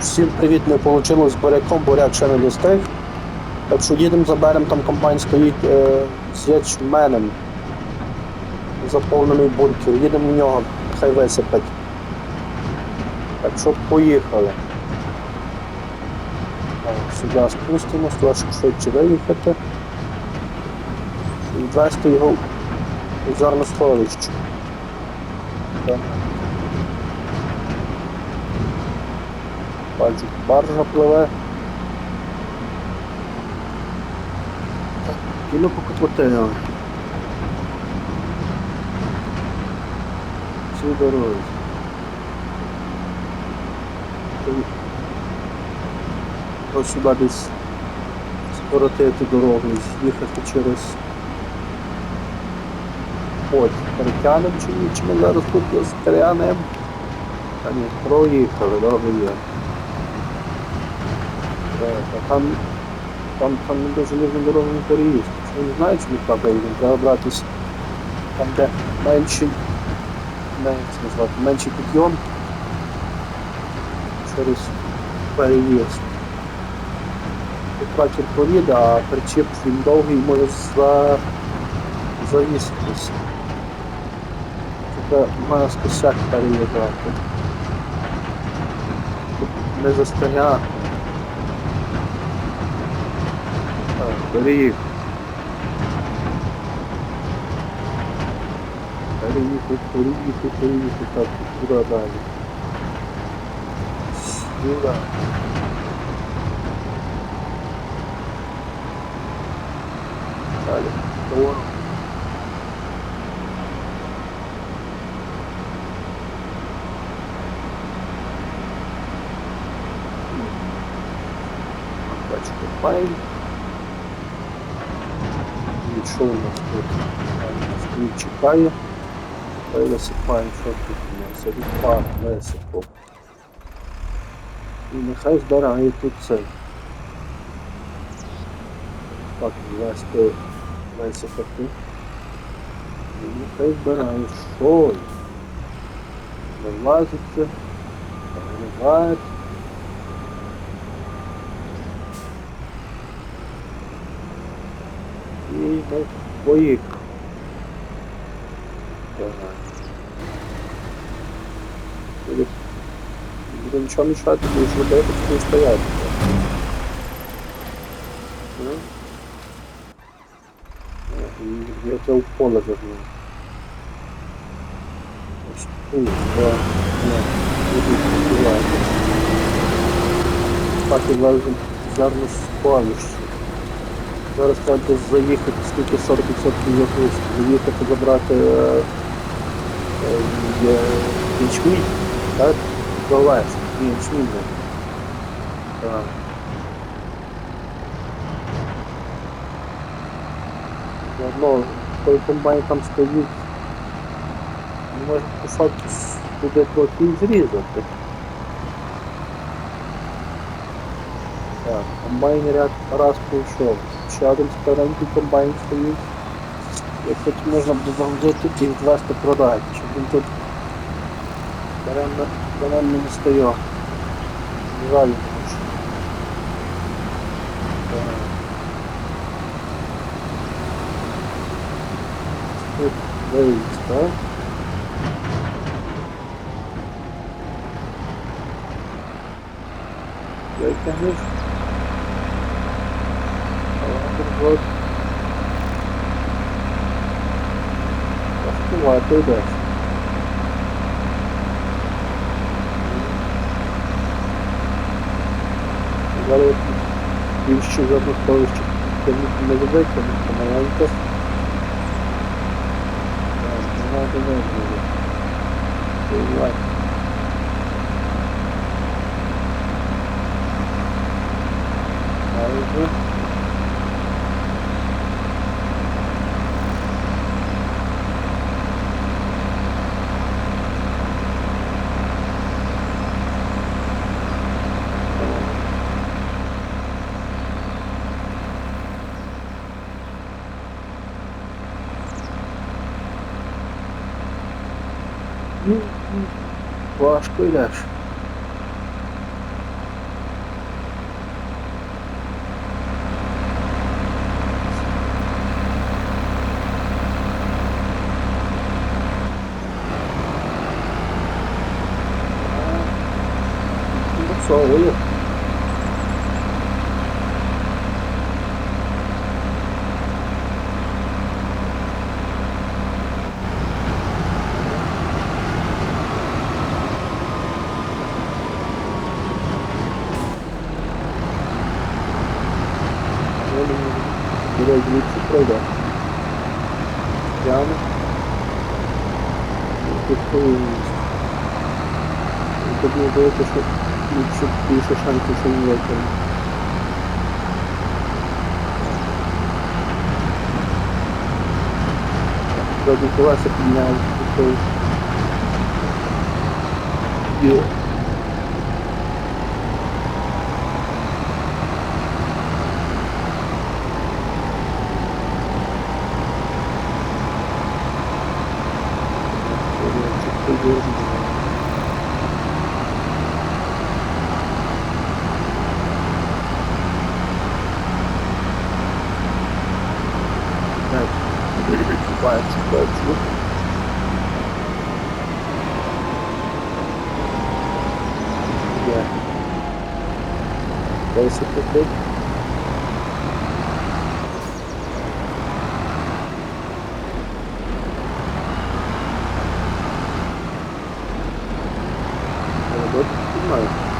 Всім привіт, не вийшло з буряком, буряк ще не достиг. Так що їдемо, заберемо, там комбайн стоїть е, з ячменем. Заповнений бункер. Їдемо в нього, хай висипать. Так що поїхали. Так, сюди спустимось, туди щоб швидше виїхати. І відвести його у зерносховище. Так. Бачу, баржа пливе. Кіно покототили. Всі дороги. Ось сюди десь скоротити дорогу, і з'їхати через Ось, перетянемо чи ні, чи ми зараз тут застрянемо. Та ні, проїхали, добре є. Там, там, там дуже рівна дорога не переїзд. Я не знаю, чи ми так їдемо, треба братись там, де менший, назвати, менший підйом через переїзд. Тут трактор проїде, а причіп він довгий може за... завіситись. Треба має списяк переїжджати. Тут не застряга. Так, переїхав. Переїхав, переїхав, переїхав, так, куди далі? Сюди. Далі. Вгору. Бачу, копаємо. І що у нас тут? Стоїть чекає. Та й висипаємо, що тут у нас. Ріпа висипав. І нехай збирає тут цей. Так, ввести висипати. І нехай збирає що? Вилазиться. Виливається. І ми поїхали. Ага. Буде буде нічого мішати, будеш робити, то стояти. Ну. Е, і Я тебе в поле верну. Ось тут, да. Ні, буду співати. Так і лежим зерно сховище. Зараз треба заїхати, скільки 40% якось заїхати забрати е, е, ячмінь, так? Довести, ячмінь. Так. Заодно, той комбайн там стоїть, може по факту туди трохи і зрізати. Так, комбайн ряд раз пройшов. Ще один старенький комбайн стоїть. Як хоч можна буде загрузити і відвести продати, щоб він тут даремно, не стояв. Жаль, тому що. Так. Тут виїзд, Вот. Важкувато йдеш. Зараз більше забудовище не буде, тому що маленьке. Так, не надо не буде. Давай. Майже. Ну, важко йдеш. Звідси пройде. Прямо. І Тут мені здається, що більше, більше шансів, що він виконає. Вроді колеса підняв. такий. Є. Deve ser É muito mais.